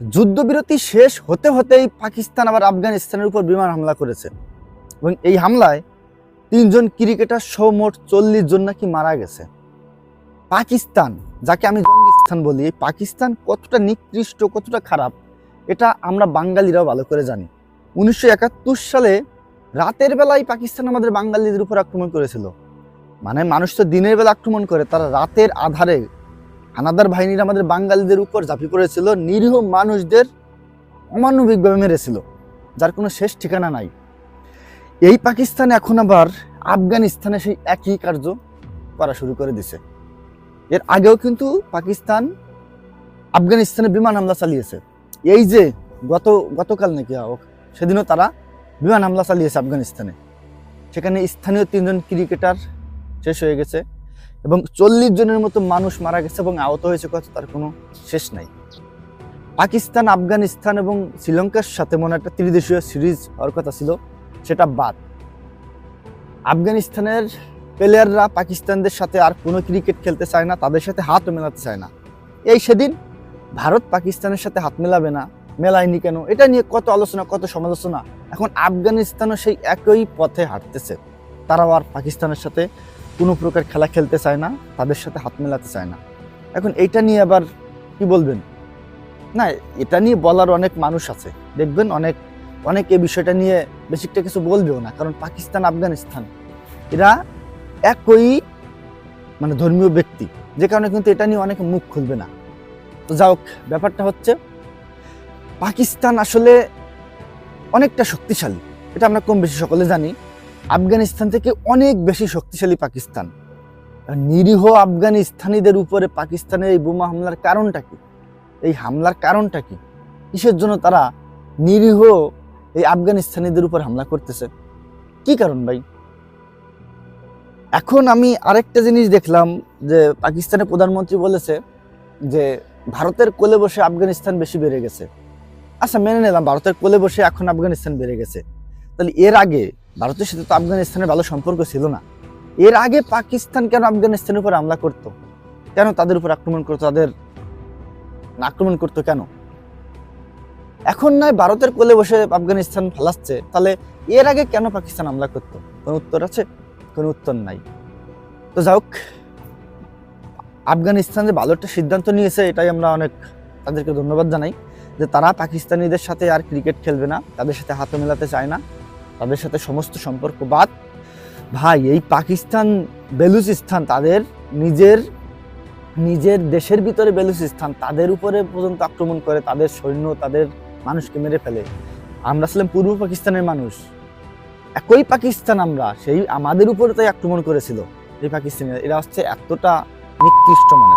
যুদ্ধবিরতি শেষ হতে হতেই পাকিস্তান আবার আফগানিস্তানের উপর বিমান হামলা করেছে। এবং এই হামলায় তিনজন ক্রিকেটার সহ মোট চল্লিশ জন নাকি মারা গেছে। পাকিস্তান, যাকে আমি জঙ্গিস্তান বলি, এই পাকিস্তান কতটা নিকৃষ্ট, কতটা খারাপ, এটা আমরা বাঙালিরাও ভালো করে জানি। উনিশশো একাত্তর সালে রাতের বেলায় পাকিস্তান আমাদের বাঙালিদের উপর আক্রমণ করেছিল। মানে মানুষ তো দিনের বেলা আক্রমণ করে, তারা রাতের আধারে হানাদার বাহিনীরা আমাদের বাঙালিদের উপর ঝাঁপি পড়েছিল, নিরীহ মানুষদের অমানবিকভাবে মেরেছিল, যার কোনো শেষ ঠিকানা নাই। এই পাকিস্তান এখন আবার আফগানিস্তানে সেই একই কার্য করা শুরু করে দিছে। এর আগেও কিন্তু পাকিস্তান আফগানিস্তানে বিমান হামলা চালিয়েছে। এই যে গত, গতকাল নাকি হোক সেদিনও তারা বিমান হামলা চালিয়েছে আফগানিস্তানে। সেখানে স্থানীয় তিনজন ক্রিকেটার শেষ হয়ে গেছে। এবং চল্লিশ জনের মতো মানুষ মারা গেছে এবং আহত হয়েছে কত তার কোনো শেষ নাই। পাকিস্তান, আফগানিস্তান এবং শ্রীলঙ্কার সাথে মনে একটা ত্রিদেশীয় সিরিজ হওয়ার কথা ছিল, সেটা বাদ। আফগানিস্তানের প্লেয়াররা পাকিস্তানদের সাথে আর কোনো ক্রিকেট খেলতে চায় না, তাদের সাথে হাতও মেলাতে চায় না। এই সেদিন ভারত পাকিস্তানের সাথে হাত মেলাবে না, মেলায়নি কেন? এটা নিয়ে কত আলোচনা, কত সমালোচনা। এখন আফগানিস্তানও সেই একই পথে হাঁটতেছে। তারাও আর পাকিস্তানের সাথে কোনো প্রকার খেলা খেলতে চায় না, তাদের সাথে হাত মেলাতে চায় না। এখন এইটা নিয়ে আবার কি বলবেন? না, এটা নিয়ে বলার অনেক মানুষ আছে। দেখবেন অনেক অনেক এই বিষয়টা নিয়ে বেশিকটা কিছু বলবেও না, কারণ পাকিস্তান, আফগানিস্তান, এরা একই মানে ধর্মীয় ব্যক্তি। যে কারণে কিন্তু এটা নিয়ে অনেকে মুখ খুলবে না। তো যাই হোক, ব্যাপারটা হচ্ছে পাকিস্তান আসলে অনেকটা শক্তিশালী। এটা আমরা কম বেশি সকলে জানি। আফগানিস্তান থেকে অনেক বেশি শক্তিশালী পাকিস্তান। নিরীহ আফগানিস্তানিদের উপরে পাকিস্তানের এই বোমা হামলার কারণটা কি? এই হামলার কারণটা কি? কিসের জন্য তারা নিরীহ এই আফগানিস্তানিদের উপর হামলা করতেছে? কি কারণ ভাই? এখন আমি আরেকটা জিনিস দেখলাম যে পাকিস্তানের প্রধানমন্ত্রী বলেছে যে ভারতের কোলে বসে আফগানিস্তান বেশি বেড়ে গেছে। আচ্ছা মেনে নিলাম, ভারতের কোলে বসে এখন আফগানিস্তান বেড়ে গেছে। তাহলে এর আগে ভারতের সাথে তো আফগানিস্তানের ভালো সম্পর্ক ছিল না। এর আগে পাকিস্তান কেন আফগানিস্তানের উপর হামলা করতো? কেন তাদের উপর আক্রমণ করতো? তাদের আক্রমণ করতো কেন? এখন নয়, ভারতের কোলে বসে আফগানিস্তান ফালাচ্ছে। তাহলে এর আগে কেন পাকিস্তান হামলা করতো? কোনো উত্তর আছে? কোনো উত্তর নাই। তো যাই হোক, আফগানিস্তান যে ভালো একটা সিদ্ধান্ত নিয়েছে, এটাই আমরা অনেক তাদেরকে ধন্যবাদ জানাই। যে তারা পাকিস্তানিদের সাথে আর ক্রিকেট খেলবে না, তাদের সাথে হাতে মেলাতে চায় না। তাদের সাথে সমস্ত সম্পর্ক বাদ। ভাই, এই পাকিস্তান বেলুচিস্তান তাদের নিজের নিজের দেশের ভিতরে বেলুচিস্তান তাদের উপরে পর্যন্ত আক্রমণ করে, তাদের সৈন্য, তাদের মানুষকে মেরে ফেলে। আমরা ছিলাম পূর্ব পাকিস্তানের মানুষ। একই পাকিস্তান আমরা, সেই আমাদের উপরে তাই আক্রমণ করেছিল। এই পাকিস্তানি, এরা হচ্ছে এতটা নিকৃষ্ট মানে